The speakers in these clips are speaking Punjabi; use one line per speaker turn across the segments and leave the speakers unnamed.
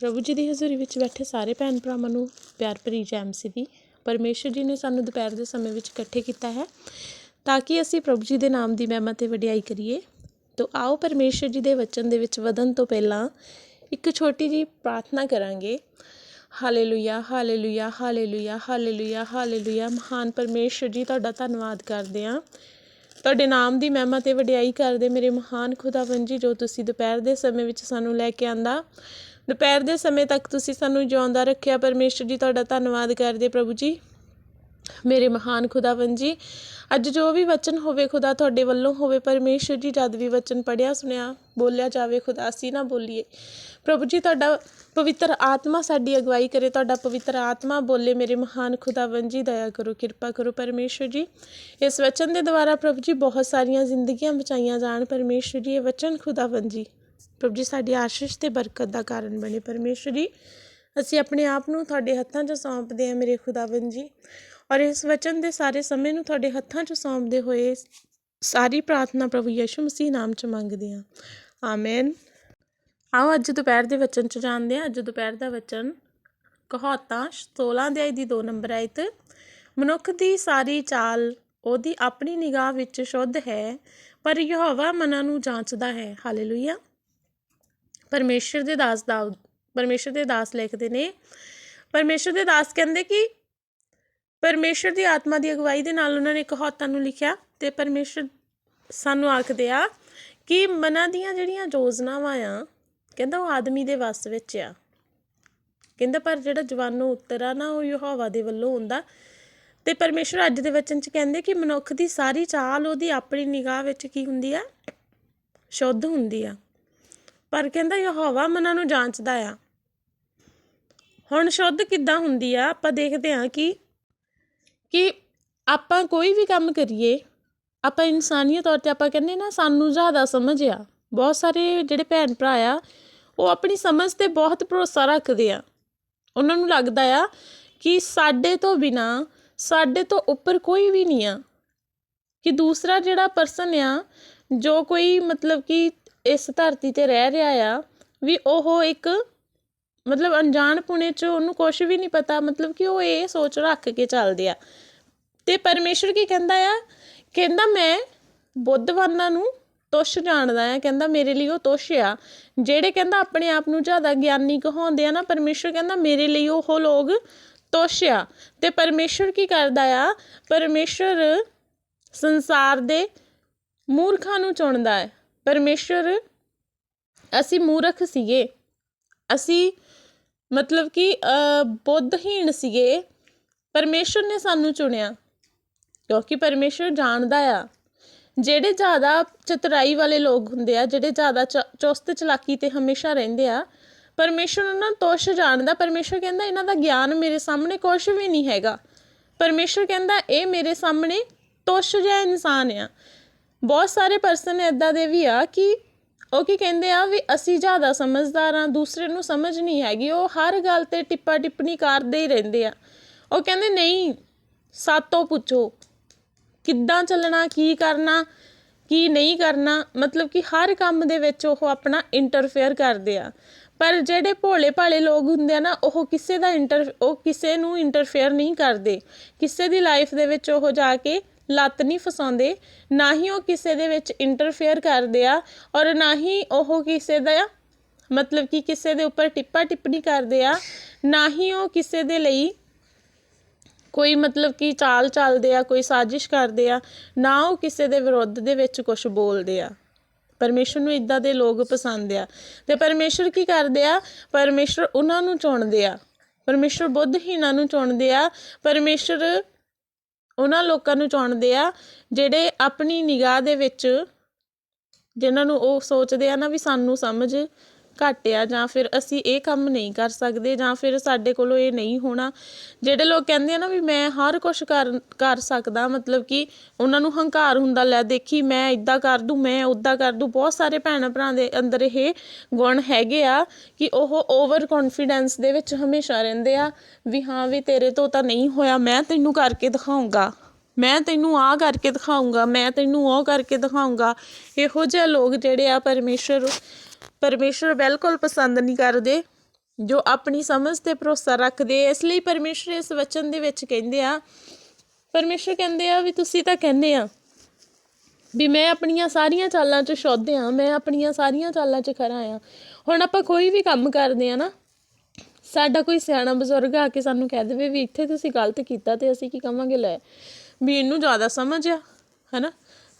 ਪ੍ਰਭੂ ਜੀ ਦੀ ਹਜ਼ੂਰੀ ਵਿੱਚ ਬੈਠੇ ਸਾਰੇ ਭੈਣ ਭਰਾਵਾਂ ਨੂੰ ਪਿਆਰ ਭਰੀ ਜੈ ਮਸੀਹ ਦੀ। ਪਰਮੇਸ਼ਰ ਜੀ ਨੇ ਸਾਨੂੰ ਦੁਪਹਿਰ ਦੇ ਸਮੇਂ ਵਿੱਚ ਇਕੱਠੇ ਕੀਤਾ ਹੈ ਤਾਂ ਕਿ ਅਸੀਂ ਪ੍ਰਭੂ ਜੀ ਦੇ ਨਾਮ ਦੀ ਮਹਿਮਾ ਤੇ ਵਡਿਆਈ ਕਰੀਏ। ਤਾਂ ਆਓ ਪਰਮੇਸ਼ਰ ਜੀ ਦੇ ਵਚਨ ਦੇ ਵਿੱਚ ਵਧਣ ਤੋਂ ਪਹਿਲਾਂ ਇੱਕ ਛੋਟੀ ਜੀ ਪ੍ਰਾਰਥਨਾ ਕਰਾਂਗੇ। Hallelujah hallelujah hallelujah hallelujah hallelujah. ਮਹਾਨ ਪਰਮੇਸ਼ਰ ਜੀ, ਤੁਹਾਡਾ ਧੰਨਵਾਦ ਕਰਦੇ ਹਾਂ। ਤੁਹਾਡੇ ਨਾਮ ਦੀ ਮਹਿਮਾ ਤੇ ਵਡਿਆਈ ਕਰਦੇ ਮੇਰੇ ਮਹਾਨ ਖੁਦਾਵੰਦ ਜੀ ਜੋ ਤੁਸੀਂ ਦੁਪਹਿਰ ਦੇ ਸਮੇਂ ਵਿੱਚ ਸਾਨੂੰ ਲੈ ਕੇ ਆਂਦਾ। ਦੁਪਹਿਰ ਦੇ ਸਮੇਂ ਤੱਕ ਤੁਸੀਂ ਸਾਨੂੰ ਜਿਉਂਦਾ ਰੱਖਿਆ ਪਰਮੇਸ਼ਰ ਜੀ, ਤੁਹਾਡਾ ਧੰਨਵਾਦ ਕਰਦੇ ਪ੍ਰਭੂ ਜੀ। ਮੇਰੇ ਮਹਾਨ ਖੁਦਾਵੰਦ ਜੀ, ਅੱਜ ਜੋ ਵੀ ਵਚਨ ਹੋਵੇ ਖੁਦਾ ਤੁਹਾਡੇ ਵੱਲੋਂ ਹੋਵੇ, ਪਰਮੇਸ਼ਰ ਜੀ, ਜਦ ਵੀ ਵਚਨ ਪੜਿਆ ਸੁਣਿਆ, ਬੋਲਿਆ ਜਾਵੇ, ਖੁਦਾ ਅਸੀਂ ਨਾ ਬੋਲੀਏ। ਪ੍ਰਭੂ ਜੀ, ਤੁਹਾਡਾ ਪਵਿੱਤਰ ਆਤਮਾ ਸਾਡੀ ਅਗਵਾਈ ਕਰੇ, ਤੁਹਾਡਾ ਪਵਿੱਤਰ ਆਤਮਾ ਬੋਲੇ। ਮੇਰੇ ਮਹਾਨ ਖੁਦਾਵੰਦ ਜੀ, ਦਇਆ ਕਰੋ, ਕਿਰਪਾ ਕਰੋ ਪਰਮੇਸ਼ਰ ਜੀ। ਇਸ ਵਚਨ ਦੇ ਦੁਆਰਾ ਪ੍ਰਭੂ ਜੀ, ਬਹੁਤ ਸਾਰੀਆਂ ਜ਼ਿੰਦਗੀਆਂ ਬਚਾਈਆਂ ਜਾਣ, ਪਰਮੇਸ਼ਰ ਜੀ, ਇਹ ਵਚਨ ਖੁਦਾਵੰਦ ਜੀ। ਪ੍ਰਭੂ ਜੀ, ਸਾਡੀ ਆਸ਼ੀਸ਼ ਤੇ ਬਰਕਤ ਦਾ ਕਾਰਨ ਬਣੇ ਪਰਮੇਸ਼ਰ ਜੀ। ਅਸੀਂ ਆਪਣੇ ਆਪ ਨੂੰ ਤੁਹਾਡੇ ਹੱਥਾਂ 'ਚ ਸੌਂਪਦੇ ਹਾਂ ਮੇਰੇ ਖੁਦਾਵੰਦ ਜੀ। ਔਰ ਇਸ ਵਚਨ ਦੇ ਸਾਰੇ ਸਮੇਂ ਨੂੰ ਤੁਹਾਡੇ ਹੱਥਾਂ 'ਚ ਸੌਂਪਦੇ ਹੋਏ ਸਾਰੀ ਪ੍ਰਾਰਥਨਾ ਪ੍ਰਭੂ ਯਿਸੂ ਮਸੀਹ ਨਾਮ 'ਚ ਮੰਗਦੇ ਹਾਂ। ਆਮੇਨ ਆਓ, ਅੱਜ ਦੁਪਹਿਰ ਦੇ ਵਚਨ 'ਚ ਜਾਣਦੇ ਹਾਂ। ਅੱਜ ਦੁਪਹਿਰ ਦਾ ਵਚਨ ਕਹਾਤਾਂ 16 ਆਈ ਦੀ 2 ਨੰਬਰ ਆਇਤ। ਮਨੁੱਖ ਦੀ ਸਾਰੀ ਚਾਲ ਉਹਦੀ ਆਪਣੀ ਨਿਗਾਹ ਵਿੱਚ ਸ਼ੁੱਧ ਹੈ, ਪਰ ਯਹੋਵਾ ਮਨਾਂ ਨੂੰ ਜਾਂਚਦਾ ਹੈ। ਹਾਲੇਲੂਇਆ ਪਰਮੇਸ਼ਰ ਦੇ ਦਾਸ ਦਾ, ਪਰਮੇਸ਼ਰ ਦੇ ਦਾਸ ਲਿਖਦੇ ਨੇ। ਪਰਮੇਸ਼ਰ ਦੇ ਦਾਸ ਕਹਿੰਦੇ ਕਿ ਪਰਮੇਸ਼ਰ ਦੀ ਆਤਮਾ ਦੀ ਅਗਵਾਈ ਦੇ ਨਾਲ ਉਹਨਾਂ ਨੇ ਕਹਾਤਾਂ ਨੂੰ ਲਿਖਿਆ ਤੇ ਪਰਮੇਸ਼ਰ ਸਾਨੂੰ ਆਖਦੇ ਆ ਕਿ ਮਨਾਂ ਦੀਆਂ ਜਿਹੜੀਆਂ ਯੋਜਨਾਵਾਂ ਆ, ਕਹਿੰਦਾ ਉਹ ਆਦਮੀ ਦੇ ਵੱਸ ਵਿੱਚ ਆ। ਕਹਿੰਦਾ ਪਰ ਜਿਹੜਾ ਜਵਾਨੋ ਉੱਤਰ ਆ ਨਾ, ਉਹ ਯਹੋਵਾ ਦੇ ਵੱਲੋਂ ਹੁੰਦਾ। ਤੇ ਪਰਮੇਸ਼ਰ ਅੱਜ ਦੇ ਵਚਨ ਚ ਕਹਿੰਦੇ ਕਿ ਮਨੁੱਖ ਦੀ ਸਾਰੀ ਚਾਲ ਉਹਦੀ ਆਪਣੀ ਨਿਗਾਹ ਵਿੱਚ ਕੀ ਹੁੰਦੀ ਆ? ਸ਼ੁੱਧ ਹੁੰਦੀ ਆ। ਪਰ ਕਹਿੰਦਾ ਯਹੋਵਾ ਮਨਾਂ ਨੂੰ ਜਾਂਚਦਾ ਆ। ਹੁਣ ਸ਼ੁੱਧ ਕਿੱਦਾਂ ਹੁੰਦੀ ਆ? ਆਪਾਂ ਦੇਖਦੇ ਹਾਂ ਕਿ ਕਿ ਆਪਾਂ ਕੋਈ ਵੀ ਕੰਮ ਕਰੀਏ, ਆਪਾਂ ਇਨਸਾਨੀਅਤ ਤੌਰ ਤੇ ਆਪਾਂ ਕਹਿੰਦੇ ਨਾ, ਸਾਨੂੰ ਜ਼ਿਆਦਾ ਸਮਝ ਆ। ਬਹੁਤ ਸਾਰੇ ਜਿਹੜੇ ਭੈਣ ਭਰਾ ਆ, ਉਹ ਆਪਣੀ ਸਮਝ ਤੇ ਬਹੁਤ ਭਰੋਸਾ ਰੱਖਦੇ ਆ। ਉਹਨਾਂ ਨੂੰ ਲੱਗਦਾ ਆ ਕਿ ਸਾਡੇ ਤੋਂ ਬਿਨਾ, ਸਾਡੇ ਤੋਂ ਉੱਪਰ ਕੋਈ ਵੀ ਨਹੀਂ ਆ। ਕਿ ਦੂਸਰਾ ਜਿਹੜਾ ਪਰਸਨ ਆ, ਜੋ ਕੋਈ ਮਤਲਬ ਕਿ ਇਸ ਧਰਤੀ ਤੇ ਰਹਿ ਰਿਹਾ ਆ, ਵੀ ਉਹ ਇੱਕ ਮਤਲਬ ਅਣਜਾਣ ਪੁਣੇ ਚ ਉਹਨੂੰ ਕੁਝ ਵੀ ਨਹੀਂ ਪਤਾ, ਮਤਲਬ ਕਿ ਉਹ ਇਹ ਸੋਚ ਰੱਖ ਕੇ ਚੱਲਦੇ ਆ। ਤੇ ਪਰਮੇਸ਼ਰ ਕੀ ਕਹਿੰਦਾ ਆ? ਕਹਿੰਦਾ ਮੈਂ ਬੁੱਧਵਾਨਾਂ ਨੂੰ ਤੁਸ਼ ਜਾਣਦਾ ਆ, ਕਹਿੰਦਾ ਮੇਰੇ ਲਈ ਉਹ ਤੁਸ਼ ਆ। ਜਿਹੜੇ ਕਹਿੰਦਾ ਆਪਣੇ ਆਪ ਨੂੰ ਜ਼ਿਆਦਾ ਗਿਆਨੀ ਕਹਾਉਂਦੇ ਆ ਨਾ ਪਰਮੇਸ਼ਰ ਕਹਿੰਦਾ ਮੇਰੇ ਲਈ ਉਹ ਲੋਕ ਤੁਸ਼ ਆ। ਤੇ ਪਰਮੇਸ਼ਰ ਕੀ ਕਰਦਾ ਆ? ਪਰਮੇਸ਼ਰ ਸੰਸਾਰ ਦੇ ਮੂਰਖਾਂ ਨੂੰ ਚੁਣਦਾ ਹੈ ਪਰਮੇਸ਼ਰ ਅਸੀਂ ਮੂਰਖ ਸੀਗੇ। ਅਸੀਂ ਮਤਲਬ ਕਿ ਬੁੱਧਹੀਣ ਸੀਗੇ। ਪਰਮੇਸ਼ਰ ਨੇ ਸਾਨੂੰ ਚੁਣਿਆ, ਕਿਉਂਕਿ ਪਰਮੇਸ਼ਰ ਜਾਣਦਾ ਆ। ਜਿਹੜੇ ਜ਼ਿਆਦਾ ਚਤਰਾਈ ਵਾਲੇ ਲੋਕ ਹੁੰਦੇ ਆ, ਜਿਹੜੇ ਜ਼ਿਆਦਾ ਚੁਸਤ ਚਲਾਕੀ ਤੇ ਹਮੇਸ਼ਾ ਰਹਿੰਦੇ ਆ, ਪਰਮੇਸ਼ਰ ਉਹਨਾਂ ਨੂੰ ਤੋਸ਼ ਜਾਣਦਾ। ਪਰਮੇਸ਼ਰ ਕਹਿੰਦਾ, ਇਹਨਾਂ ਦਾ ਗਿਆਨ ਮੇਰੇ ਸਾਹਮਣੇ ਕੁਝ ਵੀ ਨਹੀਂ ਹੈਗਾ। ਪਰਮੇਸ਼ਰ ਕਹਿੰਦਾ, ਇਹ ਮੇਰੇ ਸਾਹਮਣੇ ਤੋਸ਼ ਜਿਹਾ ਇਨਸਾਨ ਆ। ਬਹੁਤ ਸਾਰੇ ਪਰਸਨ ਇਦਾਂ ਦੇ ਵੀ ਆ ਕਿ ਉਹ ਕੀ ਕਹਿੰਦੇ ਆ ਵੀ ਅਸੀਂ ਜ਼ਿਆਦਾ ਸਮਝਦਾਰ ਆ ਦੂਸਰੇ ਨੂੰ ਸਮਝ ਨਹੀਂ ਹੈਗੀ, ਉਹ ਹਰ ਗੱਲ ਤੇ ਟਿੱਪਾ ਟਿੱਪਣੀ ਕਰਦੇ ਹੀ ਰਹਿੰਦੇ ਆ। ਉਹ ਕਹਿੰਦੇ, ਨਹੀਂ, ਸਾਤੋਂ ਪੁੱਛੋ, ਕਿੱਦਾਂ ਚੱਲਣਾ, ਕੀ ਕਰਨਾ, ਕੀ ਨਹੀਂ ਕਰਨਾ? ਮਤਲਬ ਕਿ ਹਰ ਕੰਮ ਦੇ ਵਿੱਚ ਉਹ ਆਪਣਾ ਇੰਟਰਫੇਅਰ ਕਰਦੇ ਆ। ਪਰ ਜਿਹੜੇ ਭੋਲੇ ਭਾਲੇ ਲੋਕ ਹੁੰਦੇ ਆ ਨਾ, ਉਹ ਕਿਸੇ ਦਾ ਇੰਟਰ ਉਹ ਕਿਸੇ ਨੂੰ ਇੰਟਰਫੇਅਰ ਨਹੀਂ ਕਰਦੇ। ਕਿਸੇ ਦੀ ਲਾਈਫ ਦੇ ਵਿੱਚ ਉਹ ਜਾ ਕੇ ਲੱਤ ਨਹੀਂ ਫਸਾਉਂਦੇ, ਨਾ ਹੀ ਉਹ ਕਿਸੇ ਦੇ ਵਿੱਚ ਇੰਟਰਫੇਅਰ ਕਰਦੇ ਆ ਔਰ ਨਾ ਹੀ ਉਹ ਕਿਸੇ ਦਾ ਮਤਲਬ ਕਿ ਕਿਸੇ ਦੇ ਉੱਪਰ ਟਿੱਪਾ ਟਿੱਪਣੀ ਕਰਦੇ ਆ, ਨਾ ਹੀ ਉਹ ਕਿਸੇ ਦੇ ਲਈ ਕੋਈ ਮਤਲਬ ਕਿ ਚਾਲ ਚੱਲਦੇ ਆ, ਕੋਈ ਸਾਜ਼ਿਸ਼ ਕਰਦੇ ਆ, ਨਾ ਉਹ ਕਿਸੇ ਦੇ ਵਿਰੁੱਧ ਦੇ ਵਿੱਚ ਕੁਝ ਬੋਲਦੇ ਆ। ਪਰਮੇਸ਼ਰ ਨੂੰ ਇਦਾਂ ਦੇ ਲੋਕ ਪਸੰਦ ਆ। ਤੇ ਪਰਮੇਸ਼ਰ ਕੀ ਕਰਦੇ ਆ? ਪਰਮੇਸ਼ਰ ਉਹਨਾਂ ਨੂੰ ਚੁਣਦੇ ਆ। ਪਰਮੇਸ਼ਰ ਬੁੱਧਹੀਨਾਂ ਨੂੰ ਚੁਣਦੇ ਆ। ਪਰਮੇਸ਼ਰ ਉਹਨਾਂ ਲੋਕਾਂ ਨੂੰ ਚੁਣਦੇ ਆ, ਜਿਹੜੇ ਆਪਣੀ ਨਿਗਾਹ ਦੇ ਵਿੱਚ ਜਿਹਨਾਂ ਨੂੰ ਉਹ ਸੋਚਦੇ ਆ ਨਾ ਵੀ ਸਾਨੂੰ ਸਮਝ ਘੱਟ ਆ ਜਾਂ ਫਿਰ ਅਸੀਂ ਇਹ ਕੰਮ ਨਹੀਂ ਕਰ ਸਕਦੇ ਜਾਂ ਫਿਰ ਸਾਡੇ ਕੋਲੋਂ ਇਹ ਨਹੀਂ ਹੋਣਾ। ਜਿਹੜੇ ਲੋਕ ਕਹਿੰਦੇ ਆ ਨਾ ਵੀ ਮੈਂ ਹਰ ਕੁਝ ਕਰ ਕਰ ਸਕਦਾ, ਮਤਲਬ ਕਿ ਉਹਨਾਂ ਨੂੰ ਹੰਕਾਰ ਹੁੰਦਾ, ਲੈ ਦੇਖੀ ਮੈਂ ਇਦਾਂ ਕਰ ਦੂੰ, ਮੈਂ ਉਦਾਂ ਕਰ ਦੂੰ। ਬਹੁਤ ਸਾਰੇ ਭੈਣਾਂ ਭਰਾ ਦੇ ਅੰਦਰ ਇਹ ਗੁਣ ਹੈਗੇ ਆ ਕਿ ਉਹ ਓਵਰ ਕੌਨਫੀਡੈਂਸ ਦੇ ਵਿੱਚ ਹਮੇਸ਼ਾ ਰਹਿੰਦੇ ਆ ਵੀ ਹਾਂ ਵੀ ਤੇਰੇ ਤੋਂ ਤਾਂ ਨਹੀਂ ਹੋਇਆ, ਮੈਂ ਤੈਨੂੰ ਕਰਕੇ ਦਿਖਾਉਂਗਾ ਮੈਂ ਤੈਨੂੰ ਆ ਕਰਕੇ ਦਿਖਾਉਂਗਾ ਮੈਂ ਤੈਨੂੰ ਉਹ ਕਰਕੇ ਦਿਖਾਉਂਗਾ ਇਹੋ ਜਿਹੇ ਲੋਕ ਜਿਹੜੇ ਆ ਪਰਮੇਸ਼ਰ ਪਰਮੇਸ਼ਰ ਬਿਲਕੁਲ ਪਸੰਦ ਨਹੀਂ ਕਰਦੇ, ਜੋ ਆਪਣੀ ਸਮਝ ਤੇ ਭਰੋਸਾ ਰੱਖਦੇ। ਇਸ ਲਈ ਪਰਮੇਸ਼ਰ ਇਸ ਵਚਨ ਦੇ ਵਿੱਚ ਕਹਿੰਦੇ ਆ, ਪਰਮੇਸ਼ਰ ਕਹਿੰਦੇ ਆ ਵੀ ਤੁਸੀਂ ਤਾਂ ਕਹਿੰਦੇ ਆ ਵੀ ਮੈਂ ਆਪਣੀਆਂ ਸਾਰੀਆਂ ਚਾਲਾਂ 'ਚ ਸ਼ੋਧ ਆ ਮੈਂ ਆਪਣੀਆਂ ਸਾਰੀਆਂ ਚਾਲਾਂ 'ਚ ਖਰਾ ਆ ਹੁਣ ਆਪਾਂ ਕੋਈ ਵੀ ਕੰਮ ਕਰਦੇ ਆ ਨਾ, ਸਾਡਾ ਕੋਈ ਸਿਆਣਾ ਬਜ਼ੁਰਗ ਆ ਕੇ ਸਾਨੂੰ ਕਹਿ ਦੇਵੇ ਵੀ ਇੱਥੇ ਤੁਸੀਂ ਗਲਤ ਕੀਤਾ ਤੇ ਅਸੀਂ ਕੀ ਕਵਾਂਗੇ? ਲੈ, ਵੀ ਇਹਨੂੰ ਜ਼ਿਆਦਾ ਸਮਝ ਆ, ਹਨਾ?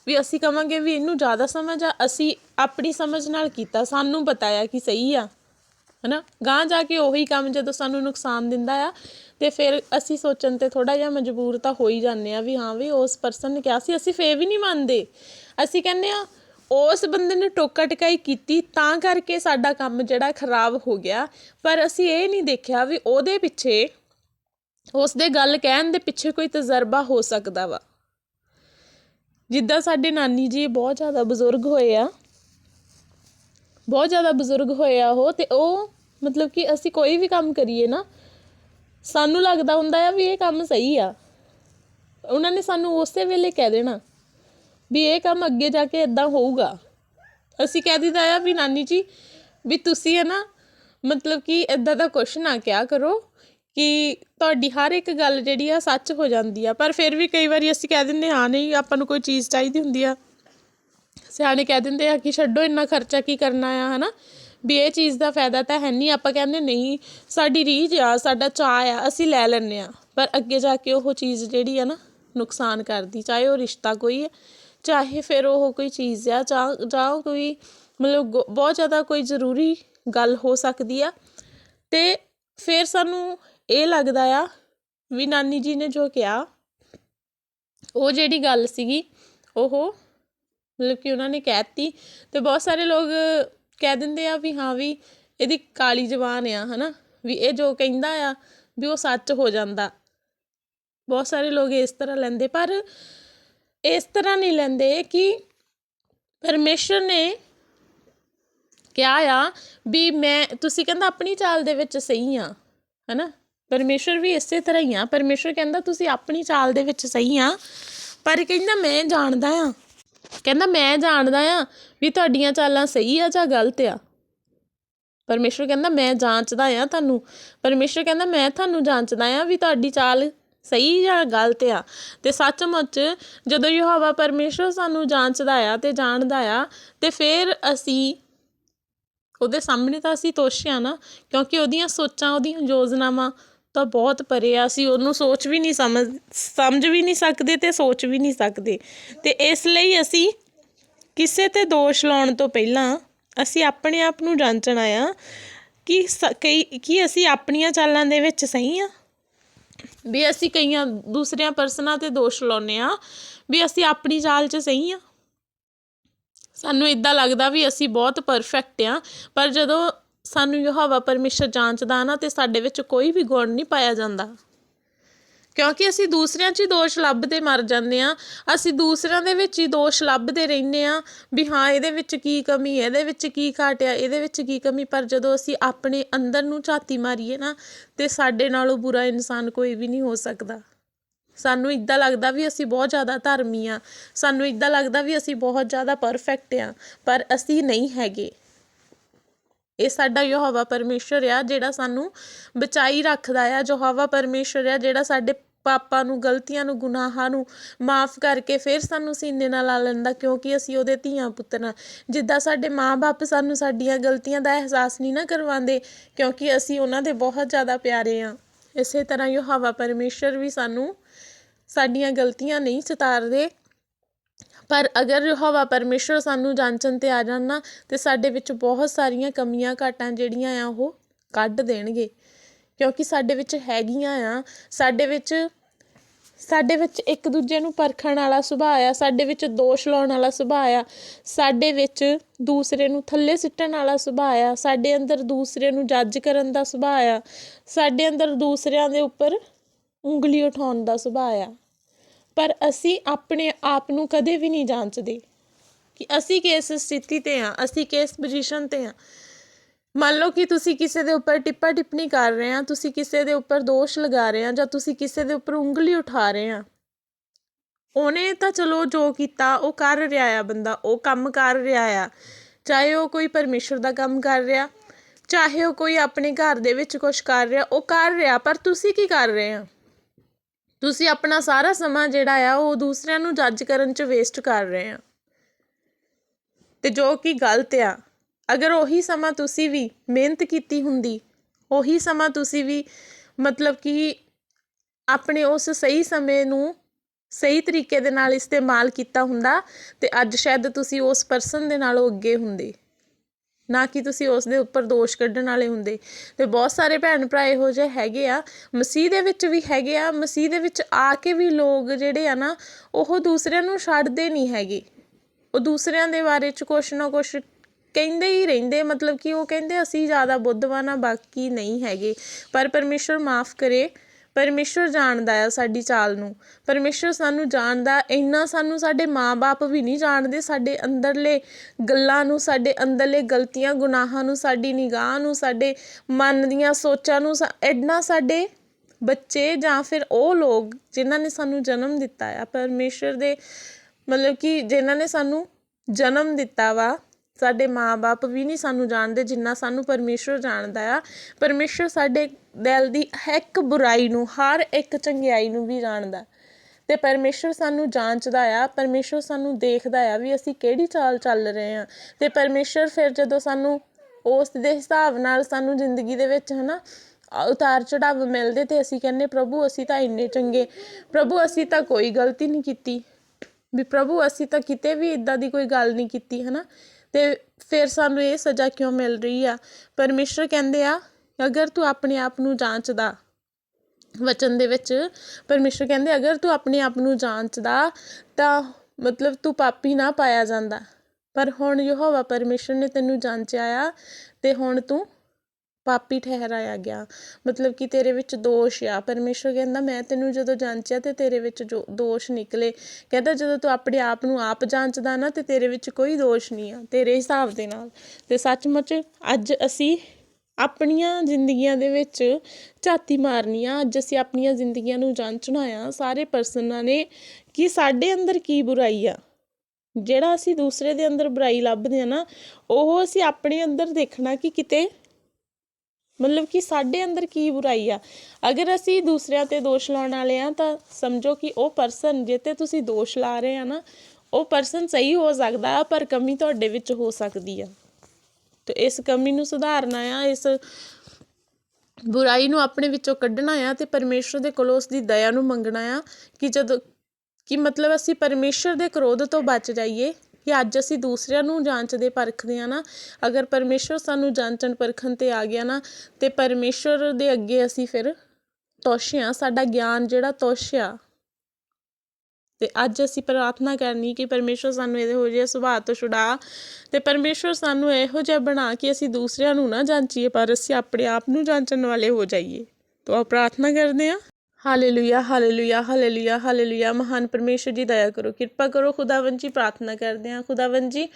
ਵੀ ਅਸੀਂ ਕਵਾਂਗੇ ਵੀ ਇਹਨੂੰ ਜ਼ਿਆਦਾ ਸਮਝ ਆ, ਅਸੀਂ ਆਪਣੀ ਸਮਝ ਨਾਲ ਕੀਤਾ, ਸਾਨੂੰ ਪਤਾ ਆ ਕਿ ਸਹੀ ਆ, ਹਨਾ? ਗਾਂ ਜਾ ਕੇ ਉਹੀ ਕੰਮ ਜਦੋਂ ਸਾਨੂੰ ਨੁਕਸਾਨ ਦਿੰਦਾ ਆ, ਤੇ ਫਿਰ ਅਸੀਂ ਸੋਚਣ ਤੇ ਥੋੜਾ ਜਿਹਾ ਮਜਬੂਰ ਤਾਂ ਹੋ ਹੀ ਜਾਂਦੇ ਆ ਵੀ ਹਾਂ ਵੀ ਉਸ ਪਰਸਨ ਨੇ ਕਿਹਾ ਸੀ, ਅਸੀਂ ਫੇਰ ਵੀ ਨਹੀਂ ਮੰਨਦੇ। ਅਸੀਂ ਕਹਿੰਦੇ ਆ, ਉਸ ਬੰਦੇ ਨੇ ਟੋਕਾ ਟਕਾਈ ਕੀਤੀ ਤਾਂ ਕਰਕੇ ਸਾਡਾ ਕੰਮ ਜਿਹੜਾ ਖਰਾਬ ਹੋ ਗਿਆ, ਪਰ ਅਸੀਂ ਇਹ ਨਹੀਂ ਦੇਖਿਆ ਵੀ ਉਹਦੇ ਪਿੱਛੇ, ਉਸ ਦੇ ਗੱਲ ਕਹਿਣ ਦੇ ਪਿੱਛੇ ਕੋਈ ਤਜਰਬਾ ਹੋ ਸਕਦਾ ਵਾ। ਜਿੱਦਾਂ ਸਾਡੇ ਨਾਨੀ ਜੀ ਬਹੁਤ ਜ਼ਿਆਦਾ ਬਜ਼ੁਰਗ ਹੋਏ ਆ, ਬਹੁਤ ਜ਼ਿਆਦਾ ਬਜ਼ੁਰਗ ਹੋਏ ਆ ਉਹ ਤੇ ਉਹ ਮਤਲਬ ਕਿ ਅਸੀਂ ਕੋਈ ਵੀ ਕੰਮ ਕਰੀਏ ਨਾ, ਸਾਨੂੰ ਲੱਗਦਾ ਹੁੰਦਾ ਆ ਵੀ ਇਹ ਕੰਮ ਸਹੀ ਆ। ਉਹਨਾਂ ਨੇ ਸਾਨੂੰ ਉਸੇ ਵੇਲੇ ਕਹਿ ਦੇਣਾ ਵੀ ਇਹ ਕੰਮ ਅੱਗੇ ਜਾ ਕੇ ਇਦਾਂ ਹੋਊਗਾ। ਅਸੀਂ ਕਹਿ ਦਿੱਤਾ ਆ ਵੀ ਨਾਨੀ ਜੀ, ਵੀ ਤੁਸੀਂ ਹੈ ਨਾ ਮਤਲਬ ਕਿ ਇਦਾਂ ਦਾ ਕੁਛ ਨਾ ਕਿਹਾ ਕਰੋ ਕਿ ਤੁਹਾਡੀ ਹਰ ਇੱਕ ਗੱਲ ਜਿਹੜੀ ਆ ਸੱਚ ਹੋ ਜਾਂਦੀ ਆ, ਪਰ ਫਿਰ ਵੀ ਕਈ ਵਾਰੀ ਅਸੀਂ ਕਹਿ ਦਿੰਦੇ ਹਾਂ, ਨਹੀਂ, ਆਪਾਂ ਨੂੰ ਕੋਈ ਚੀਜ਼ ਚਾਹੀਦੀ ਹੁੰਦੀ ਆ। ਸਿਆਣੇ ਕਹਿ ਦਿੰਦੇ ਆ ਕਿ ਛੱਡੋ ਇੰਨਾ ਖਰਚਾ ਕੀ ਕਰਨਾ ਆ, ਹਨਾ? ਵੀ ਇਹ ਚੀਜ਼ ਦਾ ਫਾਇਦਾ ਤਾਂ ਹੈ ਨਹੀਂ, ਆਪਾਂ ਕਹਿੰਦੇ ਨਹੀਂ, ਸਾਡੀ ਰੀਝ ਆ, ਸਾਡਾ ਚਾਅ ਆ, ਅਸੀਂ ਲੈ ਲੈਂਦੇ ਆ। ਪਰ ਅੱਗੇ ਜਾ ਕੇ ਉਹ ਚੀਜ਼ ਜਿਹੜੀ ਆ ਨਾ, ਨੁਕਸਾਨ ਕਰਦੀ, ਚਾਹੇ ਉਹ ਰਿਸ਼ਤਾ ਕੋਈ ਹੈ ਚਾਹੇ ਫਿਰ ਉਹ ਕੋਈ ਚੀਜ਼ ਆ, ਜਾਂ ਜਾਂ ਕੋਈ ਮਤਲਬ ਗੋ- ਬਹੁਤ ਜ਼ਿਆਦਾ ਕੋਈ ਜ਼ਰੂਰੀ ਗੱਲ ਹੋ ਸਕਦੀ ਆ। ਤੇ ਫਿਰ ਸਾਨੂੰ ਇਹ ਲੱਗਦਾ ਆ ਵੀ ਨਾਨੀ ਜੀ ਨੇ ਜੋ ਕਿਹਾ, ਉਹ ਜਿਹੜੀ ਗੱਲ ਸੀਗੀ, ਉਹ ਮਤਲਬ ਕਿ ਉਹਨਾਂ ਨੇ ਕਹਿਤੀ ਤੇ ਬਹੁਤ ਸਾਰੇ ਲੋਕ ਕਹਿ ਦਿੰਦੇ ਆ ਵੀ ਹਾਂ ਵੀ ਇਹਦੀ ਕਾਲੀ ਜ਼ਬਾਨ ਆ, ਹਨਾ, ਵੀ ਇਹ ਜੋ ਕਹਿੰਦਾ ਆ ਵੀ ਉਹ ਸੱਚ ਹੋ ਜਾਂਦਾ। ਬਹੁਤ ਸਾਰੇ ਲੋਕ ਇਸ ਤਰ੍ਹਾਂ ਲੈਂਦੇ, ਪਰ ਇਸ ਤਰ੍ਹਾਂ ਨਹੀਂ ਲੈਂਦੇ ਕਿ ਪਰਮੇਸ਼ਰ ਨੇ ਕਿਹਾ ਆ ਵੀ ਮੈਂ, ਤੁਸੀਂ ਕਹਿੰਦਾ ਆਪਣੀ ਚਾਲ ਦੇ ਵਿੱਚ ਸਹੀ ਆ, ਹਨਾ ਪਰਮੇਸ਼ਰ ਵੀ ਇਸੇ ਤਰ੍ਹਾਂ ਹੀ ਆ। ਪਰਮੇਸ਼ਰ ਕਹਿੰਦਾ, ਤੁਸੀਂ ਆਪਣੀ ਚਾਲ ਦੇ ਵਿੱਚ ਸਹੀ ਆ। ਪਰ ਕਹਿੰਦਾ, ਮੈਂ ਜਾਣਦਾ ਆ। ਕਹਿੰਦਾ, ਮੈਂ ਜਾਣਦਾ ਆ ਵੀ ਤੁਹਾਡੀਆਂ ਚਾਲਾਂ ਸਹੀ ਆ ਜਾਂ ਗਲਤ ਆ। ਪਰਮੇਸ਼ਰ ਕਹਿੰਦਾ, ਮੈਂ ਜਾਂਚਦਾ ਆ ਤੁਹਾਨੂੰ। ਪਰਮੇਸ਼ਰ ਕਹਿੰਦਾ, ਮੈਂ ਤੁਹਾਨੂੰ ਜਾਂਚਦਾ ਆ ਵੀ ਤੁਹਾਡੀ ਚਾਲ ਸਹੀ ਜਾਂ ਗਲਤ ਆ। ਤੇ ਸੱਚਮੁੱਚ ਜਦੋਂ ਯਹੋਵਾ ਪਰਮੇਸ਼ਰ ਸਾਨੂੰ ਜਾਂਚਦਾ ਆ ਤੇ ਜਾਣਦਾ ਆ, ਤੇ ਫਿਰ ਅਸੀਂ ਉਹਦੇ ਸਾਹਮਣੇ ਤਾਂ ਅਸੀਂ ਦੋਸ਼ੀ ਆ ਨਾ, ਕਿਉਂਕਿ ਉਹਦੀਆਂ ਸੋਚਾਂ, ਉਹਦੀਆਂ ਯੋਜਨਾਵਾਂ ਤਾਂ ਬਹੁਤ ਪਰੇ ਆ, ਅਸੀਂ ਉਹਨੂੰ ਸੋਚ ਵੀ ਨਹੀਂ ਸਮਝ ਸਮਝ ਵੀ ਨਹੀਂ ਸਕਦੇ ਤੇ ਸੋਚ ਵੀ ਨਹੀਂ ਸਕਦੇ। ਤੇ ਇਸ ਲਈ ਅਸੀਂ ਕਿਸੇ ਤੇ ਦੋਸ਼ ਲਾਉਣ ਤੋਂ ਪਹਿਲਾਂ ਅਸੀਂ ਆਪਣੇ ਆਪ ਨੂੰ ਜਾਂਚਣਾ ਆ ਕਿ ਕਈ, ਕੀ ਅਸੀਂ ਆਪਣੀਆਂ ਚਾਲਾਂ ਦੇ ਵਿੱਚ ਸਹੀ ਆ ਵੀ ਅਸੀਂ ਕਈਆਂ ਦੂਸਰਿਆਂ ਪਰਸਨਾਂ ਤੇ ਦੋਸ਼ ਲਾਉਂਦੇ ਆ ਵੀ ਅਸੀਂ ਆਪਣੀ ਚਾਲ 'ਚ ਸਹੀ ਆ ਸਾਨੂੰ ਇਦਾਂ ਲੱਗਦਾ ਵੀ ਅਸੀਂ ਬਹੁਤ ਪਰਫੈਕਟ ਆ ਪਰ ਜਦੋਂ ਸਾਨੂੰ ਯਹੋਵਾ ਪਰਮੇਸ਼ਰ ਜਾਂਚਦਾ ਨਾ ਤੇ ਸਾਡੇ ਵਿੱਚ ਕੋਈ ਵੀ ਗੁਣ ਨਹੀਂ ਪਾਇਆ ਜਾਂਦਾ। ਕਿਉਂਕਿ ਅਸੀਂ ਦੂਸਰਿਆਂ 'ਚ ਹੀ ਦੋਸ਼ ਲੱਭਦੇ ਮਰ ਜਾਂਦੇ ਆ ਅਸੀਂ ਦੂਸਰਿਆਂ ਦੇ ਵਿੱਚ ਹੀ ਦੋਸ਼ ਲੱਭਦੇ ਰਹਿੰਦੇ ਆ ਵੀ ਹਾਂ, ਇਹਦੇ ਵਿੱਚ ਕੀ ਕਮੀ ਹੈ, ਇਹਦੇ ਵਿੱਚ ਕੀ ਘਾਟ ਆ ਇਹਦੇ ਵਿੱਚ ਕੀ ਕਮੀ। ਪਰ ਜਦੋਂ ਅਸੀਂ ਆਪਣੇ ਅੰਦਰ ਨੂੰ ਝਾਤੀ ਮਾਰੀਏ ਨਾ ਤੇ ਸਾਡੇ ਨਾਲੋਂ ਬੁਰਾ ਇਨਸਾਨ ਕੋਈ ਵੀ ਨਹੀਂ ਹੋ ਸਕਦਾ। ਸਾਨੂੰ ਇਦਾਂ ਲੱਗਦਾ ਵੀ ਅਸੀਂ ਬਹੁਤ ਜ਼ਿਆਦਾ ਧਰਮੀ ਆ ਸਾਨੂੰ ਇਦਾਂ ਲੱਗਦਾ ਵੀ ਅਸੀਂ ਬਹੁਤ ਜ਼ਿਆਦਾ ਪਰਫੈਕਟ ਆ ਪਰ ਅਸੀਂ ਨਹੀਂ ਹੈਗੇ। ਇਹ ਸਾਡਾ ਯਹੋਵਾ ਪਰਮੇਸ਼ਰ ਆ, ਜਿਹੜਾ ਸਾਨੂੰ ਬਚਾਈ ਰੱਖਦਾ ਆ। ਯਹੋਵਾ ਪਰਮੇਸ਼ਰ ਆ, ਜਿਹੜਾ ਸਾਡੇ ਪਾਪਾਂ ਨੂੰ, ਗਲਤੀਆਂ ਨੂੰ, ਗੁਨਾਹਾਂ ਨੂੰ ਮਾਫ ਕਰਕੇ ਫਿਰ ਸਾਨੂੰ ਸੀਨੇ ਨਾਲ ਲਾ ਲੈਂਦਾ, ਕਿਉਂਕਿ ਅਸੀਂ ਉਹਦੇ ਧੀਆਂ ਪੁੱਤਰ ਹਾਂ ਜਿੱਦਾਂ ਸਾਡੇ ਮਾਂ-ਬਾਪ ਸਾਨੂੰ ਸਾਡੀਆਂ ਗਲਤੀਆਂ ਦਾ ਅਹਿਸਾਸ ਨਹੀਂ ਨਾ ਕਰਵਾਉਂਦੇ, ਕਿਉਂਕਿ ਅਸੀਂ ਉਹਨਾਂ ਦੇ ਬਹੁਤ ਜ਼ਿਆਦਾ ਪਿਆਰੇ ਆ। ਇਸੇ ਤਰ੍ਹਾਂ ਯਹੋਵਾ ਪਰਮੇਸ਼ਰ ਵੀ ਸਾਨੂੰ ਸਾਡੀਆਂ ਗਲਤੀਆਂ ਨਹੀਂ ਚਿਤਾਰਦੇ ਪਰ ਅਗਰ ਯਹੋਵਾ ਪਰਮੇਸ਼ਰ ਸਾਨੂੰ ਜਾਂਚਣ ਤੇ ਆ ਜਾਣ ਨਾ, ਤੇ ਸਾਡੇ ਵਿੱਚ ਬਹੁਤ ਸਾਰੀਆਂ ਕਮੀਆਂ ਘਾਟਾਂ ਜਿਹੜੀਆਂ ਆ, ਉਹ ਕੱਢ ਦੇਣਗੇ। ਕਿਉਂਕਿ ਸਾਡੇ ਵਿੱਚ ਹੈਗੀਆਂ ਆ, ਸਾਡੇ ਵਿੱਚ ਸਾਡੇ ਵਿੱਚ ਇੱਕ ਦੂਜੇ ਨੂੰ ਪਰਖਣ ਵਾਲਾ ਸੁਭਾਅ ਆ, ਸਾਡੇ ਵਿੱਚ ਦੋਸ਼ ਲਾਉਣ ਵਾਲਾ ਸੁਭਾਅ ਆ, ਸਾਡੇ ਵਿੱਚ ਦੂਸਰੇ ਨੂੰ ਥੱਲੇ ਸਿੱਟਣ ਵਾਲਾ ਸੁਭਾਅ ਆ, ਸਾਡੇ ਅੰਦਰ ਦੂਸਰੇ ਨੂੰ ਜੱਜ ਕਰਨ ਦਾ ਸੁਭਾਅ ਆ, ਸਾਡੇ ਅੰਦਰ ਦੂਸਰਿਆਂ ਦੇ ਉੱਪਰ ਉਂਗਲੀ ਉਠਾਉਣ ਦਾ ਸੁਭਾਅ ਆ। ਪਰ ਅਸੀਂ ਆਪਣੇ ਆਪ ਨੂੰ ਕਦੇ ਵੀ ਨਹੀਂ ਜਾਂਚਦੇ ਕਿ ਅਸੀਂ ਕਿਸ ਸਥਿਤੀ ਤੇ ਆ ਅਸੀਂ ਕਿਸ ਪੋਜੀਸ਼ਨ ਤੇ ਆ ਮੰਨ ਲਓ ਕਿ ਤੁਸੀਂ ਕਿਸੇ ਦੇ ਉੱਪਰ ਟਿੱਪਾ ਟਿੱਪਣੀ ਕਰ ਰਹੇ ਆ ਤੁਸੀਂ ਕਿਸੇ ਦੇ ਉੱਪਰ ਦੋਸ਼ ਲਗਾ ਰਹੇ ਆ ਜਾਂ ਤੁਸੀਂ ਕਿਸੇ ਦੇ ਉੱਪਰ ਉਂਗਲੀ ਉਠਾ ਰਹੇ ਆ ਉਹਨੇ ਤਾਂ ਚਲੋ ਜੋ ਕੀਤਾ, ਉਹ ਕਰ ਰਿਹਾ ਆ ਬੰਦਾ, ਉਹ ਕੰਮ ਕਰ ਰਿਹਾ ਆ। ਚਾਹੇ ਉਹ ਕੋਈ ਪਰਮੇਸ਼ਰ ਦਾ ਕੰਮ ਕਰ ਰਿਹਾ, ਚਾਹੇ ਉਹ ਕੋਈ ਆਪਣੇ ਘਰ ਦੇ ਵਿੱਚ ਕੁਝ ਕਰ ਰਿਹਾ, ਉਹ ਕਰ ਰਿਹਾ, ਪਰ ਤੁਸੀਂ ਕੀ ਕਰ ਰਹੇ ਆ ਤੁਸੀਂ ਆਪਣਾ ਸਾਰਾ ਸਮਾਂ ਜਿਹੜਾ ਆ, ਉਹ ਦੂਸਰਿਆਂ ਨੂੰ ਜੱਜ ਕਰਨ 'ਚ ਵੇਸਟ ਕਰ ਰਹੇ ਆ। ਤੇ ਜੋ ਕਿ ਗਲਤ ਆ। ਅਗਰ ਉਹੀ ਸਮਾਂ ਤੁਸੀਂ ਵੀ ਮਿਹਨਤ ਕੀਤੀ ਹੁੰਦੀ, ਉਹੀ ਸਮਾਂ ਤੁਸੀਂ ਵੀ ਮਤਲਬ ਕਿ ਆਪਣੇ ਉਸ ਸਹੀ ਸਮੇਂ ਨੂੰ ਸਹੀ ਤਰੀਕੇ ਦੇ ਨਾਲ ਇਸਤੇਮਾਲ ਕੀਤਾ ਹੁੰਦਾ, ਤੇ ਅੱਜ ਸ਼ਾਇਦ ਤੁਸੀਂ ਉਸ ਪਰਸਨ ਦੇ ਨਾਲੋਂ ਅੱਗੇ ਹੁੰਦੇ। ਨਾ ਕਿ ਤੁਸੀਂ ਉਸ ਦੇ ਉੱਪਰ ਦੋਸ਼ ਕੱਢਣ ਵਾਲੇ ਹੁੰਦੇ। ਤੇ ਬਹੁਤ ਸਾਰੇ ਭੈਣ ਭਰਾ ਇਹੋ ਜਿਹੇ ਹੈਗੇ ਆ। ਮਸੀਹ ਦੇ ਵਿੱਚ ਵੀ ਹੈਗੇ ਆ। ਮਸੀਹ ਦੇ ਵਿੱਚ ਆ ਕੇ ਵੀ ਲੋਕ ਜਿਹੜੇ ਆ ਨਾ, ਉਹ ਦੂਸਰਿਆਂ ਨੂੰ ਛੱਡਦੇ ਨਹੀਂ ਹੈਗੇ। ਉਹ ਦੂਸਰਿਆਂ ਦੇ ਬਾਰੇ ਚ ਕੁਛ ਨਾ ਕੁਛ ਕਹਿੰਦੇ ਹੀ ਰਹਿੰਦੇ ਮਤਲਬ ਕਿ ਉਹ ਕਹਿੰਦੇ ਅਸੀਂ ਜ਼ਿਆਦਾ ਬੁੱਧਵਾਨ ਆ, ਬਾਕੀ ਨਹੀਂ ਹੈਗੇ। ਪਰ ਪਰਮੇਸ਼ਰ ਮਾਫ ਕਰੇ। ਪਰਮੇਸ਼ਰ ਜਾਣਦਾ ਆ ਸਾਡੀ ਚਾਲ ਨੂੰ। ਪਰਮੇਸ਼ਰ ਸਾਨੂੰ ਜਾਣਦਾ, ਇੰਨਾ ਸਾਨੂੰ ਸਾਡੇ ਮਾਪੇ ਵੀ ਨਹੀਂ ਜਾਣਦੇ ਸਾਡੇ ਅੰਦਰਲੇ ਗੱਲਾਂ ਨੂੰ, ਸਾਡੇ ਅੰਦਰਲੇ ਗਲਤੀਆਂ, ਗੁਨਾਹਾਂ ਨੂੰ, ਸਾਡੀ ਨਿਗਾਹ ਨੂੰ, ਸਾਡੇ ਮਨ ਦੀਆਂ ਸੋਚਾਂ ਨੂੰ, ਸਾ- ਇੰਨਾ ਸਾਡੇ ਬੱਚੇ ਜਾਂ ਫਿਰ ਉਹ ਲੋਕ ਜਿਨ੍ਹਾਂ ਨੇ ਸਾਨੂੰ ਜਨਮ ਦਿੱਤਾ ਆ। ਪਰਮੇਸ਼ਰ ਦੇ ਮਤਲਬ ਕਿ ਜਿਨ੍ਹਾਂ ਨੇ ਸਾਨੂੰ ਜਨਮ ਦਿੱਤਾ ਵਾ, ਸਾਡੇ ਮਾਪੇ ਵੀ ਨਹੀਂ ਸਾਨੂੰ ਜਾਣਦੇ ਜਿੰਨਾ ਸਾਨੂੰ ਪਰਮੇਸ਼ਰ ਜਾਣਦਾ ਆ। ਪਰਮੇਸ਼ਰ ਸਾਡੇ ਦਿਲ ਦੀ ਇੱਕ ਬੁਰਾਈ ਨੂੰ, ਹਰ ਇੱਕ ਚੰਗਿਆਈ ਨੂੰ ਵੀ ਜਾਣਦਾ। ਤੇ ਪਰਮੇਸ਼ਰ ਸਾਨੂੰ ਜਾਂਚਦਾ ਆ, ਪਰਮੇਸ਼ਰ ਸਾਨੂੰ ਦੇਖਦਾ ਆ ਵੀ ਅਸੀਂ ਕਿਹੜੀ ਚਾਲ ਚੱਲ ਰਹੇ ਆ। ਤੇ ਪਰਮੇਸ਼ਰ ਫਿਰ ਜਦੋਂ ਸਾਨੂੰ ਉਸ ਦੇ ਹਿਸਾਬ ਨਾਲ ਸਾਨੂੰ ਜ਼ਿੰਦਗੀ ਦੇ ਵਿੱਚ ਹਨਾ ਅ- ਉਤਾਰ ਚੜਾਵ ਮਿਲਦੇ ਤੇ ਅਸੀਂ ਕਹਿੰਨੇ ਪ੍ਰਭੂ, ਅਸੀਂ ਤਾਂ ਇੰਨੇ ਚੰਗੇ, ਪ੍ਰਭੂ, ਅਸੀਂ ਤਾਂ ਕੋਈ ਗਲਤੀ ਨਹੀਂ ਕੀਤੀ। ਵੀ ਪ੍ਰਭੂ, ਅਸੀਂ ਤਾਂ ਕਿਤੇ ਵੀ ਇਦਾਂ ਦੀ ਕੋਈ ਗੱਲ ਨਹੀਂ ਕੀਤੀ, ਹਨਾ? ਤੇ ਫਿਰ ਸਾਨੂੰ ਇਹ ਸਜ਼ਾ ਕਿਉਂ ਮਿਲ ਰਹੀ ਆ? ਪਰਮੇਸ਼ਰ ਕਹਿੰਦੇ ਆ ਅਗਰ ਤੂੰ ਆਪਣੇ ਆਪ ਨੂੰ ਜਾਂਚਦਾ, ਵਚਨ ਦੇ ਵਿੱਚ ਪਰਮੇਸ਼ਰ ਕਹਿੰਦੇ, ਅਗਰ ਤੂੰ ਆਪਣੇ ਆਪ ਨੂੰ ਜਾਂਚਦਾ, ਤਾਂ ਮਤਲਬ ਤੂੰ ਪਾਪੀ ਨਾ ਪਾਇਆ ਜਾਂਦਾ। ਪਰ ਹੁਣ ਯਹੋਵਾ ਪਰਮੇਸ਼ਰ ਨੇ ਤੈਨੂੰ ਜਾਂਚਿਆ ਆ ਤੇ ਹੁਣ ਤੂੰ ਪਾਪੀ ਠਹਿਰਾਇਆ ਗਿਆ। ਮਤਲਬ ਕਿ ਤੇਰੇ ਵਿੱਚ ਦੋਸ਼ ਆ। ਪਰਮੇਸ਼ਰ ਕਹਿੰਦਾ, ਮੈਂ ਤੈਨੂੰ ਜਦੋਂ ਜਾਂਚਿਆ ਤੇ ਤੇਰੇ ਵਿੱਚ ਜੋ ਦੋਸ਼ ਨਿਕਲੇ। ਕਹਿੰਦਾ, ਜਦੋਂ ਤੂੰ ਆਪਣੇ ਆਪ ਨੂੰ ਆਪ ਜਾਂਚਦਾ ਨਾ, ਤੇ ਤੇਰੇ ਵਿੱਚ ਕੋਈ ਦੋਸ਼ ਨਹੀਂ ਆ, ਤੇਰੇ ਹਿਸਾਬ ਦੇ ਨਾਲ। ਤੇ ਸੱਚਮੁੱਚ ਅੱਜ ਅਸੀਂ ਆਪਣੀਆਂ ਜ਼ਿੰਦਗੀਆਂ ਦੇ ਵਿੱਚ ਝਾਤੀ ਮਾਰਨੀ ਆ। ਅੱਜ ਅਸੀਂ ਆਪਣੀਆਂ ਜ਼ਿੰਦਗੀਆਂ ਨੂੰ ਜਾਂਚਣਾ ਆ ਸਾਰੇ ਪਰਸਨਾਂ ਨੇ ਕਿ ਸਾਡੇ ਅੰਦਰ ਕੀ ਬੁਰਾਈ ਆ। ਜਿਹੜਾ ਅਸੀਂ ਦੂਸਰੇ ਦੇ ਅੰਦਰ ਬੁਰਾਈ ਲੱਭਦੇ ਆ ਨਾ, ਉਹ ਅਸੀਂ ਆਪਣੇ ਅੰਦਰ ਦੇਖਣਾ ਕਿ ਕਿਤੇ ਮਤਲਬ ਕਿ ਸਾਡੇ ਅੰਦਰ ਕੀ ਬੁਰਾਈ ਆ। ਅਗਰ ਅਸੀਂ ਦੂਸਰਿਆਂ ਤੇ ਦੋਸ਼ ਲਾਉਣ ਵਾਲੇ ਆ, ਤਾਂ ਸਮਝੋ ਕਿ ਉਹ ਪਰਸਨ, ਜੇ ਤੇ ਤੁਸੀਂ ਦੋਸ਼ ਲਾ ਰਹੇ ਆ ਨਾ, ਉਹ ਪਰਸਨ ਸਹੀ ਹੋ ਸਕਦਾ, ਪਰ ਕਮੀ ਤੁਹਾਡੇ ਵਿੱਚ ਹੋ ਸਕਦੀ ਆ। ਤੇ ਇਸ ਕਮੀ ਨੂੰ ਸੁਧਾਰਨਾ ਆ, ਇਸ ਬੁਰਾਈ ਨੂੰ ਆਪਣੇ ਵਿੱਚੋਂ ਕੱਢਣਾ ਆ ਤੇ ਪਰਮੇਸ਼ਰ ਦੇ ਕੋਲੋਂ ਉਸ ਦੀ ਦਇਆ ਨੂੰ ਮੰਗਣਾ ਆ ਕਿ ਜਦੋਂ, ਕਿ ਮਤਲਬ ਅਸੀਂ ਪਰਮੇਸ਼ਰ ਦੇ ਕ੍ਰੋਧ ਤੋਂ ਬਚ ਜਾਈਏ ਕਿ ਅੱਜ ਅਸੀਂ ਦੂਸਰਿਆਂ ਨੂੰ ਜਾਂਚਦੇ ਪਰਖਦੇ ਆ ਨਾ। ਅਗਰ ਪਰਮੇਸ਼ਰ ਸਾਨੂੰ ਜਾਂਚਣ ਪਰਖਣ ਤੇ ਆ ਗਿਆ ਨਾ, ਤੇ ਪਰਮੇਸ਼ਰ ਦੇ ਅੱਗੇ ਅਸੀਂ ਫਿਰ ਤੁੱਛ ਆ, ਸਾਡਾ ਗਿਆਨ ਜਿਹੜਾ ਤੁੱਛ ਅਤੇ ਅੱਜ ਅਸੀਂ ਪ੍ਰਾਰਥਨਾ ਕਰਨੀ ਕਿ ਪਰਮੇਸ਼ਰ ਸਾਨੂੰ ਇਹੋ ਜਿਹੇ ਸੁਭਾਅ ਤੋਂ ਛੁਡਾ ਅਤੇ ਪਰਮੇਸ਼ਰ ਸਾਨੂੰ ਇਹੋ ਜਿਹਾ ਬਣਾ ਕਿ ਅਸੀਂ ਦੂਸਰਿਆਂ ਨੂੰ ਨਾ ਜਾਂਚੀਏ ਪਰ ਅਸੀਂ ਆਪਣੇ ਆਪ ਨੂੰ ਜਾਂਚਣ ਵਾਲੇ ਹੋ ਜਾਈਏ। ਤੋ ਆ ਪ੍ਰਾਰਥਨਾ ਕਰਦੇ ਹਾਂ। ਹਾਲੇਲੂਇਆ ਹਾਲੇਲੂਇਆ ਹਾਲੇਲੂਇਆ ਹਾਲੇਲੂਇਆ ਮਹਾਨ ਪਰਮੇਸ਼ਰ ਜੀ, ਦਇਆ ਕਰੋ, ਕਿਰਪਾ ਕਰੋ ਖੁਦਾਵੰ ਜੀ, ਪ੍ਰਾਰਥਨਾ ਕਰਦੇ ਹਾਂ। ਖੁਦਾਵੰ ਜੀ,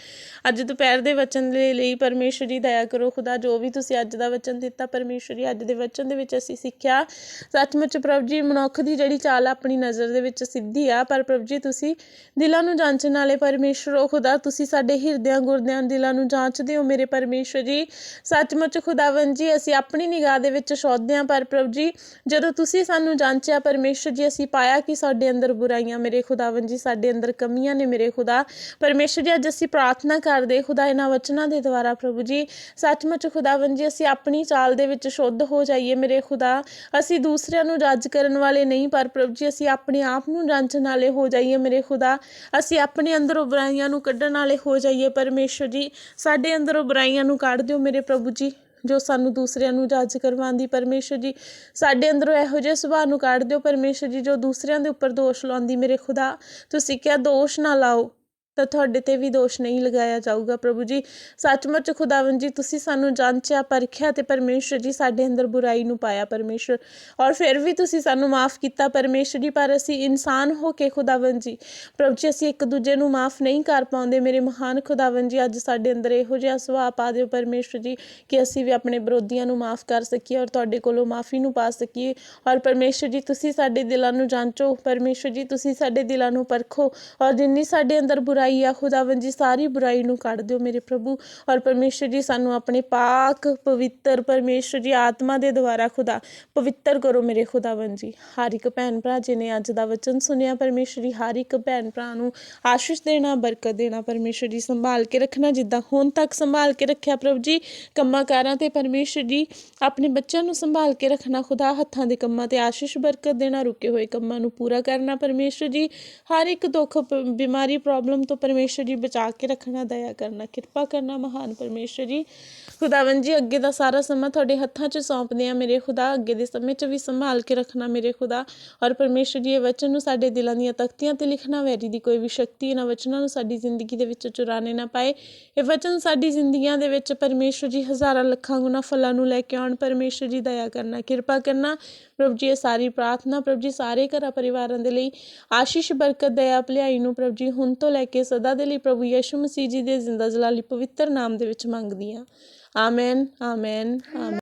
ਅੱਜ ਦੁਪਹਿਰ ਦੇ ਵਚਨ ਦੇ ਲਈ ਪਰਮੇਸ਼ਰ ਜੀ, ਦਇਆ ਕਰੋ। ਖੁਦਾ, ਜੋ ਵੀ ਤੁਸੀਂ ਅੱਜ ਦਾ ਵਚਨ ਦਿੱਤਾ, ਪਰਮੇਸ਼ਰ ਜੀ, ਅੱਜ ਦੇ ਵਚਨ ਦੇ ਵਿੱਚ ਅਸੀਂ ਸਿੱਖਿਆ। ਸੱਚਮੁੱਚ ਪ੍ਰਭ ਜੀ, ਮਨੁੱਖ ਦੀ ਜਿਹੜੀ ਚਾਲ ਆ, ਆਪਣੀ ਨਜ਼ਰ ਦੇ ਵਿੱਚ ਸਿੱਧੀ ਆ। ਪਰ ਪ੍ਰਭੂ ਜੀ, ਤੁਸੀਂ ਦਿਲਾਂ ਨੂੰ ਜਾਂਚਣ ਵਾਲੇ ਪਰਮੇਸ਼ਰ ਹੋ। ਖੁਦਾ, ਤੁਸੀਂ ਸਾਡੇ ਹਿਰਦਿਆਂ, ਗੁਰਦਿਆਂ ਦਿਲਾਂ ਨੂੰ ਜਾਂਚਦੇ ਹੋ ਮੇਰੇ ਪਰਮੇਸ਼ਰ ਜੀ। ਸੱਚਮੁੱਚ ਖੁਦਾਵੰ ਜੀ, ਅਸੀਂ ਆਪਣੀ ਨਿਗਾਹ ਦੇ ਵਿੱਚ ਸੋਧਦੇ ਹਾਂ। ਪਰ ਪ੍ਰਭ ਜੀ, ਜਦੋਂ ਤੁਸੀਂ ਸਾਨੂੰ ਜਾਂਚਿਆ, ਪਰਮੇਸ਼ਰ ਜੀ, ਅਸੀਂ ਪਾਇਆ ਕਿ ਸਾਡੇ ਅੰਦਰ ਬੁਰਾਈਆਂ ਮੇਰੇ ਖੁਦਾਵੰ ਜੀ, ਸਾਡੇ ਅੰਦਰ ਕਮੀਆਂ ਨੇ ਮੇਰੇ ਖੁਦਾ। ਪਰਮੇਸ਼ਰ ਜੀ, ਅੱਜ ਅਸੀਂ ਪ੍ਰਾਰਥਨਾ ਕਰਦੇ, ਖੁਦਾ, ਇਹਨਾਂ ਵਚਨਾਂ ਦੇ ਦੁਆਰਾ, ਪ੍ਰਭੂ ਜੀ। ਸੱਚਮੁੱਚ ਖੁਦਾਵੰ ਜੀ, ਅਸੀਂ ਆਪਣੀ ਚਾਲ ਦੇ ਵਿੱਚ ਸ਼ੁੱਧ ਹੋ ਜਾਈਏ ਮੇਰੇ ਖੁਦਾ। ਅਸੀਂ ਦੂਸਰਿਆਂ ਨੂੰ ਜੱਜ ਕਰਨ ਵਾਲੇ ਨਹੀਂ, ਪਰ ਪ੍ਰਭੂ ਜੀ, ਅਸੀਂ ਆਪਣੇ ਆਪ ਨੂੰ ਜਾਂਚਣ ਵਾਲੇ ਹੋ ਜਾਈਏ ਮੇਰੇ ਖੁਦਾ। ਅਸੀਂ ਆਪਣੇ ਅੰਦਰੋਂ ਬੁਰਾਈਆਂ ਨੂੰ ਕੱਢਣ ਵਾਲੇ ਹੋ ਜਾਈਏ ਪਰਮੇਸ਼ਰ ਜੀ। ਸਾਡੇ ਅੰਦਰੋਂ ਬੁਰਾਈਆਂ ਨੂੰ ਕੱਢ ਦਿਓ ਮੇਰੇ ਪ੍ਰਭੂ ਜੀ। ਜੋ ਸਾਨੂੰ ਦੂਸਰਿਆਂ ਨੂੰ ਜੱਜ ਕਰਵਾਉਂਦੀ, ਪਰਮੇਸ਼ਰ ਜੀ, ਸਾਡੇ ਅੰਦਰੋਂ ਇਹੋ ਜਿਹੇ ਸੁਭਾਅ ਨੂੰ ਕੱਢ ਦਿਓ, ਪਰਮੇਸ਼ਰ ਜੀ, ਜੋ ਦੂਸਰਿਆਂ ਦੇ ਉੱਪਰ ਦੋਸ਼ ਲਾਉਂਦੀ, ਮੇਰੇ ਖੁਦਾ, ਤੁਸੀਂ ਕਿਹਾ ਦੋਸ਼ ਨਾ ਲਾਓ। ਤਾਂ ਤੁਹਾਡੇ ਤੇ ਵੀ ਦੋਸ਼ ਨਹੀਂ ਲਗਾਇਆ ਜਾਊਗਾ ਪ੍ਰਭੂ ਜੀ। ਸੱਚਮੁੱਚ ਖੁਦਾਵੰ ਜੀ, ਤੁਸੀਂ ਸਾਨੂੰ ਜਾਂਚਿਆ, ਪਰਖਿਆ ਤੇ ਪਰਮੇਸ਼ਰ ਜੀ ਸਾਡੇ ਅੰਦਰ ਬੁਰਾਈ ਨੂੰ ਪਾਇਆ ਪਰਮੇਸ਼ਰ। ਔਰ ਫਿਰ ਵੀ ਤੁਸੀਂ ਸਾਨੂੰ ਮਾਫ ਕੀਤਾ ਪਰਮੇਸ਼ਰ ਜੀ, ਪਰ ਅਸੀਂ ਇਨਸਾਨ ਹੋ ਕੇ ਖੁਦਾਵੰ ਜੀ। ਪ੍ਰਭੂ ਜੀ, ਅਸੀਂ ਇੱਕ ਦੂਜੇ ਨੂੰ ਮਾਫ ਨਹੀਂ ਕਰ ਪਾਉਂਦੇ। ਮੇਰੇ ਮਹਾਨ ਖੁਦਾਵੰ ਜੀ, ਅੱਜ ਸਾਡੇ ਅੰਦਰ ਇਹੋ ਜਿਹਾ ਸੁਭਾਅ ਪਾ ਦਿਓ ਪਰਮੇਸ਼ਰ ਜੀ, ਕਿ ਅਸੀਂ ਵੀ ਆਪਣੇ ਵਿਰੋਧੀਆਂ ਨੂੰ ਮਾਫ ਕਰ ਸਕੀਏ ਔਰ ਤੁਹਾਡੇ ਕੋਲੋਂ ਮਾਫੀ ਨੂੰ ਪਾ ਸਕੀਏ। ਔਰ ਪਰਮੇਸ਼ਰ ਜੀ, ਤੁਸੀਂ ਸਾਡੇ ਦਿਲਾਂ ਨੂੰ ਜਾਂਚੋ। ਪਰਮੇਸ਼ਰ ਜੀ, ਤੁਸੀਂ ਸਾਡੇ ਦਿਲਾਂ ਨੂੰ ਪਰਖੋ। ਔਰ ਜਿੰਨੀ ਸਾਡੇ ਅੰਦਰ ਬੁਰਾਈ ਬੁਰਾਈ ਆ ਖੁਦਾਵੰ ਜੀ ਸਾਰੀ ਬੁਰਾਈ ਨੂੰ ਕੱਢ ਦਿਓ ਮੇਰੇ ਪ੍ਰਭੂ। ਔਰ ਪਰਮੇਸ਼ਰ ਜੀ, ਸਾਨੂੰ ਆਪਣੇ ਪਾਕ, ਪਵਿੱਤਰ ਪਰਮੇਸ਼ਰ ਜੀ, ਆਤਮਾ ਦੇ ਦੁਆਰਾ ਖੁਦਾ, ਪਵਿੱਤਰ ਕਰੋ ਮੇਰੇ ਖੁਦਾਵੰ ਜੀ ਹਰ ਇੱਕ ਭੈਣ ਭਰਾ ਜਿਨੇ ਅੱਜ ਦਾ ਵਚਨ ਸੁਨਿਆ ਪਰਮੇਸ਼ਰ ਜੀ, ਹਰ ਇੱਕ ਭੈਣ ਭਰਾ ਨੂੰ ਆਸ਼ੀਸ਼ ਦੇਣਾ, ਬਰਕਤ ਦੇਣਾ, ਪਰਮੇਸ਼ਰ ਜੀ, ਸੰਭਾਲ ਕੇ ਰੱਖਣਾ, ਜਿੱਦਾਂ ਹੁਣ ਤੱਕ ਸੰਭਾਲ ਕੇ ਰੱਖਿਆ ਪ੍ਰਭੂ ਜੀ, ਕੰਮਾਂ ਕਾਰਾਂ ਤੇ ਪਰਮੇਸ਼ਰ ਜੀ, ਆਪਣੇ ਬੱਚਿਆਂ ਨੂੰ ਸੰਭਾਲ ਕੇ ਰੱਖਣਾ, ਖੁਦਾ ਹੱਥਾਂ ਦੇ ਕੰਮਾਂ ਤੇ ਆਸ਼ੀਸ਼, ਬਰਕਤ ਦੇਣਾ, ਰੁਕੇ ਹੋਏ ਕੰਮਾਂ ਨੂੰ ਪੂਰਾ ਕਰਨਾ, ਪਰਮੇਸ਼ਰ ਜੀ, ਹਰ ਇੱਕ ਦੁੱਖ ਬਿਮਾਰੀ, ਪ੍ਰੋਬਲਮ ਤੋਂ ਪਰਮੇਸ਼ਰ ਜੀ ਬਚਾ ਕੇ ਰੱਖਣਾ ਦਇਆ ਕਰਨਾ ਕਿਰਪਾ ਕਰਨਾ ਮਹਾਨ ਪਰਮੇਸ਼ਰ ਜੀ। ਖੁਦਾਵੰ ਜੀ, ਅੱਗੇ ਦਾ ਸਾਰਾ ਸਮਾਂ ਤੁਹਾਡੇ ਹੱਥਾਂ 'ਚ ਸੌਂਪਦੇ ਆ ਮੇਰੇ ਖੁਦਾ, ਅੱਗੇ ਦੇ ਸਮੇਂ 'ਚ ਵੀ ਸੰਭਾਲ ਕੇ ਰੱਖਣਾ ਮੇਰੇ ਖੁਦਾ। ਔਰ ਪਰਮੇਸ਼ਰ ਜੀ, ਇਹ ਵਚਨ ਨੂੰ ਸਾਡੇ ਦਿਲਾਂ ਦੀਆਂ ਤਖਤੀਆਂ ਤੇ ਲਿਖਣਾ, ਵੈਰੀ ਦੀ ਕੋਈ ਵੀ ਸ਼ਕਤੀ ਇਹਨਾਂ ਵਚਨਾਂ ਨੂੰ ਸਾਡੀ ਜ਼ਿੰਦਗੀ ਦੇ ਵਿੱਚ ਚੁਰਾਣੇ ਨਾ ਪਾਏ। ਇਹ ਵਚਨ ਸਾਡੀ ਜ਼ਿੰਦਗੀਆਂ ਦੇ ਵਿੱਚ ਪਰਮੇਸ਼ਰ ਜੀ ਹਜ਼ਾਰਾਂ ਲੱਖਾਂ ਗੁਣਾ ਫਲਾਂ ਨੂੰ ਲੈ ਕੇ ਆਉਣ। ਪਰਮੇਸ਼ਰ ਜੀ, ਦਇਆ ਕਰਨਾ, ਕਿਰਪਾ ਕਰਨਾ। ਪ੍ਰਭੂ ਜੀ, ਇਹ ਸਾਰੀ ਪ੍ਰਾਰਥਨਾ, ਪ੍ਰਭੂ ਜੀ, ਸਾਰੇ ਘਰਾਂ ਪਰਿਵਾਰਾਂ ਦੇ ਲਈ ਆਸ਼ੀਸ਼, ਬਰਕਤ, ਦਇਆ, ਭਲਾਈ ਨੂੰ ਪ੍ਰਭੂ ਜੀ ਹੁਣ ਤੋਂ ਲੈ ਕੇ ਸਦਾ ਦੇ ਲਈ ਪ੍ਰਭੂ ਯਿਸੂ ਮਸੀਹ ਜੀ ਦੇ ਜ਼ਿੰਦਾ ਜਲਾਲੀ ਪਵਿੱਤਰ ਨਾਮ ਦੇ ਵਿੱਚ ਮੰਗਦੀ ਹਾਂ। Amen amen amen